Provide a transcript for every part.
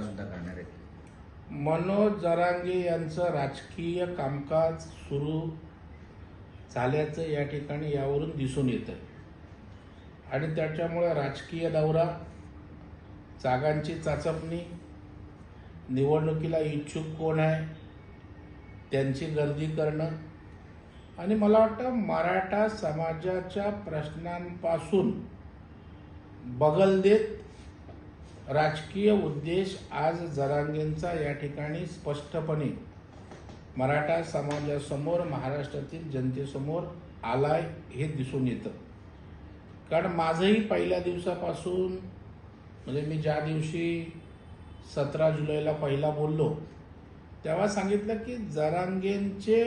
मोठा सुद्धा करणार आहेत. मनोज जरांगे यांचं राजकीय कामकाज सुरू झाल्याचं या ठिकाणी यावरून दिसून येतं आणि त्याच्यामुळे राजकीय दौरा जागांची चाचपणी निवडणुकीला इच्छुक कोण आहे त्यांची गर्दी करणं आणि मला वाटतं मराठा समाजाच्या प्रश्नांपासून बगल देत राजकीय उद्देश आज जरांगेंचा या ठिकाणी स्पष्टपणे मराठा समाजासमोर महाराष्ट्रातील जनतेसमोर आलाय हे दिसून येतं. कारण माझंही पहिल्या दिवसापासून म्हणजे मी ज्या दिवशी सतरा जुलैला पहिला बोललो तेव्हा सांगितलं की जरांगेंचे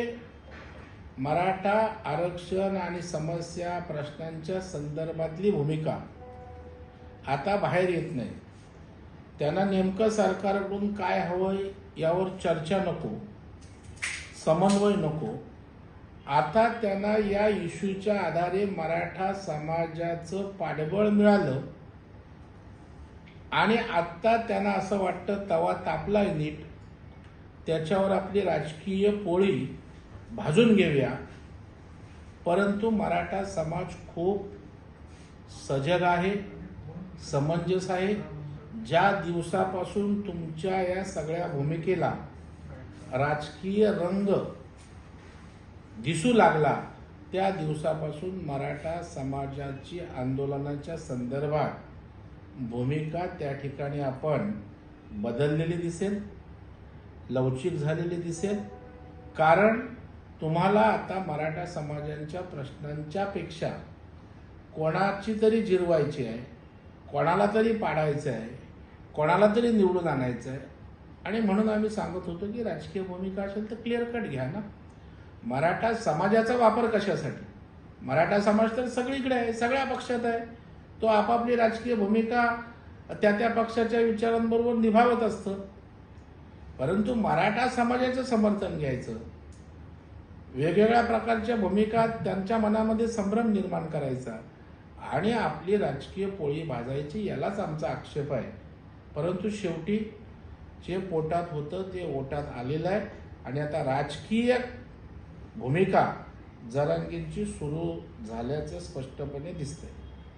मराठा आरक्षण आणि समस्या प्रश्नांच्या संदर्भातली भूमिका आता बाहेर येत नाही. त्यांना नेमकं सरकारकडून काय हवंय यावर चर्चा नको समन्वय नको. आता त्यांना या इश्यूच्या आधारे मराठा समाजाचं पाठबळ मिळालं. आणि आत्ता त्यांना असं वाटतं तवा तापलाय नीट. त्याच्यावर आपली राजकीय पोळी भाजून घेऊया. परंतु मराठा समाज खूप सजग आहे समंजस आहे. ज्या दिवसापासून तुमच्या या सगळ्या भूमिकेला राजकीय रंग दिसू लागला त्या दिवसापासून मराठा समाजाची आंदोलनाच्या संदर्भात भूमिका त्या ठिकाणी आपण बदललेली दिसेल लवचिक झालेली दिसेल. कारण तुम्हाला आता मराठा समाजांच्या प्रश्नांच्या पेक्षा कोणाची तरी जिरवायची आहे कोणाला तरी पाडायचं आहे कोणाला तरी निवडून आणायचं आहे आणि म्हणून आम्ही सांगत होतो की राजकीय भूमिका असेल तर क्लिअर कट घ्या ना. मराठा समाजाचा वापर कशासाठी? मराठा समाज तर सगळीकडे आहे सगळ्या पक्षात आहे. तो आपापली राजकीय भूमिका त्या त्या पक्षाच्या विचारांबरोबर निभावत असतं. परंतु मराठा समाजाचं समर्थन घ्यायचं. वेगवेगळ्या प्रकारच्या भूमिका त्यांच्या मनामध्ये संभ्रम निर्माण करायचा. आणि आपली राजकीय पोळी भाजायची यालाच आमचा आक्षेप आहे. परंतु शेवटी जे पोटात होतं ते ओटात आलेलं आहे. आणि आता राजकीय भूमिका जरांगींची सुरू झाल्याचं स्पष्टपणे दिसतंय.